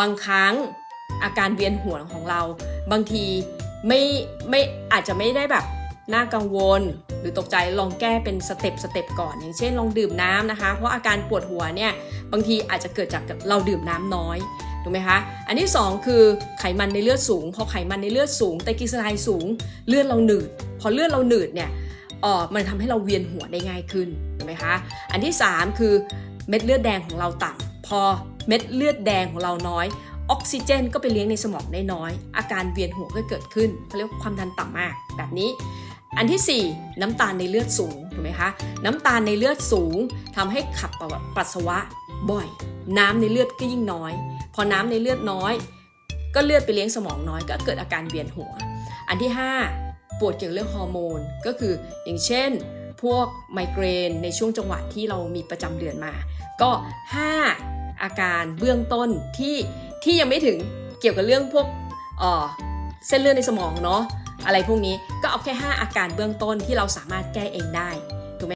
บางครั้งอาการเวียนหัวของเรา บางทีไม่ไม่อาจจะไม่ได้แบบน่ากังวล หรือตกใจลองแก้เป็นสเต็ปสเต็ปก่อน อย่างเช่นลองดื่มน้ำนะคะ เพราะอาการปวดหัวเนี่ยบางทีอาจจะเกิดจากเราดื่มน้ำน้อยถูกไหมคะอันที่ 2 คือไขมันในเลือดสูง พอไขมันในเลือดสูงไตรกลีเซอไรด์สูง เลือดเราหนืด พอเลือดเราหนืดเนี่ยออมันทำให้เราเวียนหัวได้ง่ายขึ้นถูกไหมคะอันที่ 3 คือเม็ดเลือดแดงของเราต่ำ พอเม็ดเลือดแดงของเราน้อย ออกซิเจนก็ไปเลี้ยงในสมองได้น้อย อาการเวียนหัวก็เกิดขึ้นเขาเรียกว่าความดันต่ำมากแบบนี้ อันที่ 4 น้ำตาลในเลือดสูงถูกไหมคะน้ำตาลในเลือดสูงทำให้ขับปัสสาวะบ่อย น้ำในเลือดก็ยิ่งน้อย พอน้ำในเลือดน้อย ก็เลือดไปเลี้ยงสมองน้อย ก็เกิดอาการเวียนหัว อันที่ 5 ปวดเกี่ยวกับเรื่องฮอร์โมนก็คืออย่างเช่นพวกไมเกรนในช่วงจังหวะที่เรามีประจำเดือนมา ก็ 5 อาการเบื้องต้นที่ที่ยังไม่ถึงเกี่ยวกับเรื่องพวกเเส้นเลือดในสมองเนาะอะไรพวกนี้ก็เอาแค่ 5 อาการเบื้องต้นที่เราสามารถแก้เองได้